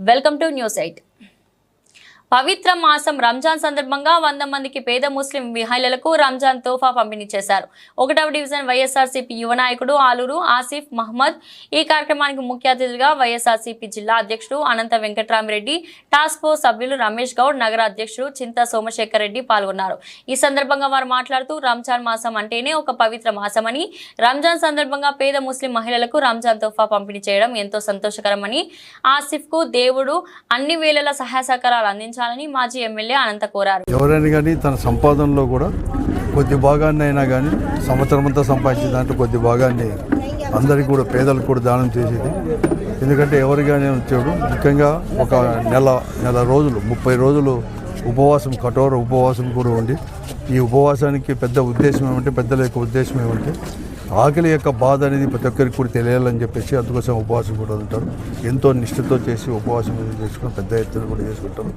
Welcome to news eight పవిత్ర మాసం రంజాన్ సందర్భంగా వంద మందికి పేద ముస్లిం మహిళలకు రంజాన్ తోఫా పంపిణీ చేశారు. ఒకటవ డివిజన్ వైఎస్ఆర్సీపీ యువ నాయకుడు ఆలూరు ఆసిఫ్ మహమ్మద్ ఈ కార్యక్రమానికి ముఖ్య అతిథులుగా వైఎస్ఆర్సీపీ జిల్లా అధ్యక్షుడు అనంత వెంకటరామిరెడ్డి టాస్క్ ఫోర్స్ సభ్యులు రమేష్ గౌడ్ నగర అధ్యక్షుడు చింత సోమశేఖర్ రెడ్డి పాల్గొన్నారు. ఈ సందర్భంగా వారు మాట్లాడుతూ రంజాన్ మాసం అంటేనే ఒక పవిత్ర మాసమని రంజాన్ సందర్భంగా పేద ముస్లిం మహిళలకు రంజాన్ తోఫా పంపిణీ చేయడం ఎంతో సంతోషకరమని ఆసిఫ్కు దేవుడు అన్ని వేళల సహాయ సహకారాలు అందించారు అందించాలని మాజీ ఎమ్మెల్యే అనంత కోరారు. ఎవరైనా కానీ తన సంపాదనలో కూడా కొద్ది భాగాన్ని అయినా కానీ సంవత్సరం అంతా సంపాదించిన దాంట్లో కొద్ది భాగాన్ని అందరికీ కూడా పేదలకు కూడా దానం చేసేది. ఎందుకంటే ఎవరిగానే వచ్చాడు ముఖ్యంగా ఒక నెల నెల రోజులు ముప్పై రోజులు ఉపవాసం కఠోర ఉపవాసం కూడా ఉండి ఈ ఉపవాసానికి పెద్ద ఉద్దేశం ఏమంటే పెద్దల యొక్క ఉద్దేశం ఏమంటే ఆకలి యొక్క బాధ అనేది ప్రతి ఒక్కరికి కూడా తెలియాలని చెప్పేసి అందుకోసం ఉపవాసం కూడా ఉంటారు. ఎంతో నిష్ఠతో చేసి ఉపవాసం చేసుకుని పెద్ద ఎత్తున కూడా చేసుకుంటారు.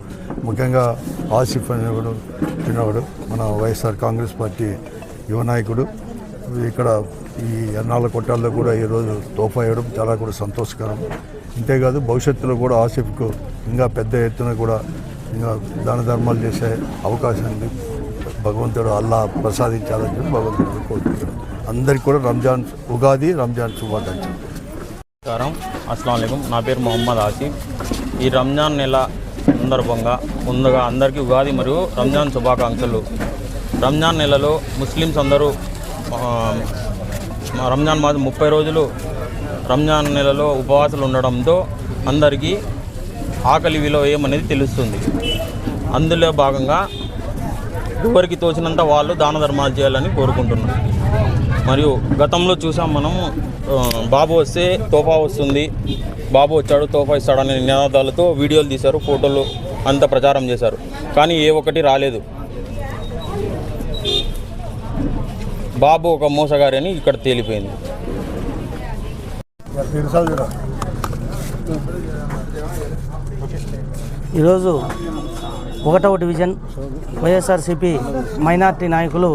ముఖ్యంగా ఆసిఫ్ అనేవాడు తినవాడు మన వైఎస్ఆర్ కాంగ్రెస్ పార్టీ యువ నాయకుడు. ఇక్కడ ఈ ఎన్నాళ్ళ కొట్టాల్లో కూడా ఈరోజు తోఫా వేయడం చాలా కూడా సంతోషకరం. అంతేకాదు భవిష్యత్తులో కూడా ఆసిఫ్కు ఇంకా పెద్ద ఎత్తున కూడా ఇంకా దాన ధర్మాలు చేసే అవకాశాన్ని భగవంతుడు అల్లా ప్రసాదించాలని చెప్పి భగవంతుడు కోరుకుంటున్నాడు. అందరికీ కూడా రంజాన్ ఉగాది రంజాన్ శుభాకాంక్షలు. నమస్కారం. అస్సలం నా పేరు మొహమ్మద్ ఆసిఫ్. ఈ రంజాన్ నెల సందర్భంగా ముందుగా అందరికీ ఉగాది మరియు రంజాన్ శుభాకాంక్షలు. రంజాన్ నెలలో ముస్లిమ్స్ అందరూ రంజాన్ మాసం ముప్పై రోజులు రంజాన్ నెలలో ఉపవాసాలు ఉండడంతో అందరికీ ఆకలి విలువ ఏమనేది తెలుస్తుంది. అందులో భాగంగా ఎవరికి తోచినంత వాళ్ళు దాన ధర్మాలు చేయాలని కోరుకుంటున్నాం. మరియు గతంలో చూసాం మనం బాబు వస్తే తోఫా వస్తుంది. బాబు వచ్చాడు తోఫా ఇస్తాడనే నినాదాలతో వీడియోలు తీశారు ఫోటోలు అంత ప్రచారం చేశారు. కానీ ఏ ఒక్కటి రాలేదు. బాబు ఒక మోసగారి అని ఇక్కడ తేలిపోయింది. ఈరోజు ఒకటవ డివిజన్ వైఎస్ఆర్సిపి మైనార్టీ నాయకులు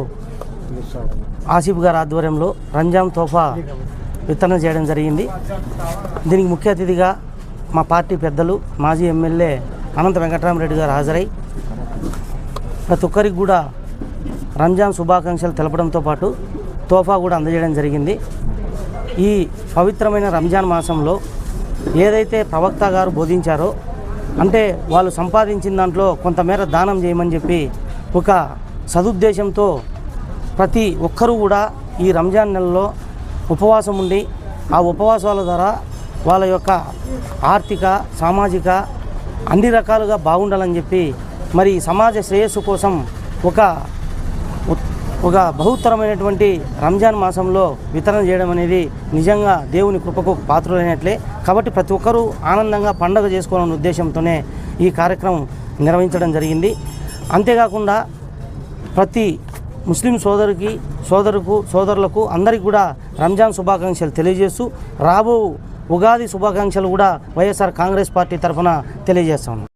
ఆసిఫ్ గారి ఆధ్వర్యంలో రంజాన్ తోఫా వితరణ చేయడం జరిగింది. దీనికి ముఖ్య అతిథిగా మా పార్టీ పెద్దలు మాజీ ఎమ్మెల్యే అనంత వెంకటరామరెడ్డి గారు హాజరై ప్రతి ఒక్కరికి కూడా రంజాన్ శుభాకాంక్షలు తెలపడంతో పాటు తోఫా కూడా అందజేయడం జరిగింది. ఈ పవిత్రమైన రంజాన్ మాసంలో ఏదైతే ప్రవక్త గారు బోధించారో అంటే వాళ్ళు సంపాదించిన దాంట్లో కొంతమేర దానం చేయమని చెప్పి ఒక సదుద్దేశంతో ప్రతి ఒక్కరూ కూడా ఈ రంజాన్ నెలలో ఉపవాసం ఉండి ఆ ఉపవాసాల ద్వారా వాళ్ళ యొక్క ఆర్థిక సామాజిక అన్ని రకాలుగా బాగుండాలని చెప్పి మరి సమాజ శ్రేయస్సు కోసం ఒక ఒక బహుత్తరమైనటువంటి రంజాన్ మాసంలో వితరణ చేయడం అనేది నిజంగా దేవుని కృపకు పాత్రులైనట్లే. కాబట్టి ప్రతి ఒక్కరూ ఆనందంగా పండగ చేసుకోవాలన్న ఉద్దేశంతోనే ఈ కార్యక్రమం నిర్వహించడం జరిగింది. అంతేకాకుండా ప్రతి ముస్లిం సోదరికి సోదరుకు సోదరులకు అందరికీ కూడా రంజాన్ శుభాకాంక్షలు తెలియజేస్తూ రాబో ఉగాది శుభాకాంక్షలు కూడా వైఎస్ఆర్ కాంగ్రెస్ పార్టీ తరఫున తెలియజేస్తాను.